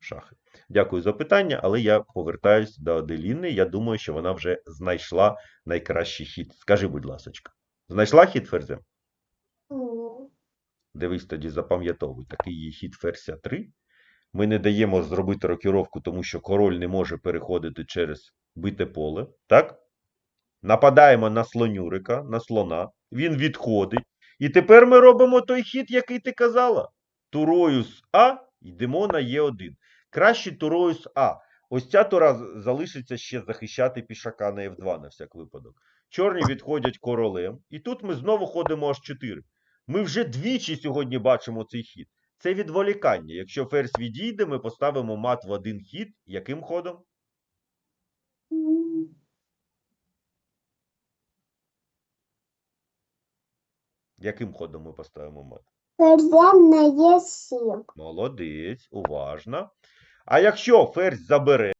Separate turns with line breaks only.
шахи. Дякую за питання, але я повертаюсь до Аделіни. Я думаю, що вона вже знайшла найкращий хід. Скажи, будь ласочка, знайшла хід ферзем? Дивись тоді, запам'ятовуй, такий є хід ферзя 3. Ми не даємо зробити рокіровку, тому що король не може переходити через бите поле. Так? Нападаємо на слонюрика, на слона. Він відходить. І тепер ми робимо той хід, який ти казала. Турою з А йдемо на Е1. Краще турою А. Ось ця тура залишиться ще захищати пішака на F2 на всяк випадок. Чорні відходять королем. І тут ми знову ходимо аж 4. Ми вже двічі сьогодні бачимо цей хід. Це відволікання. Якщо ферзь відійде, ми поставимо мат в один хід. Яким ходом? Яким ходом ми поставимо мат?
Ферзем на Е7.
Молодець, уважно. А якщо ферзь забере,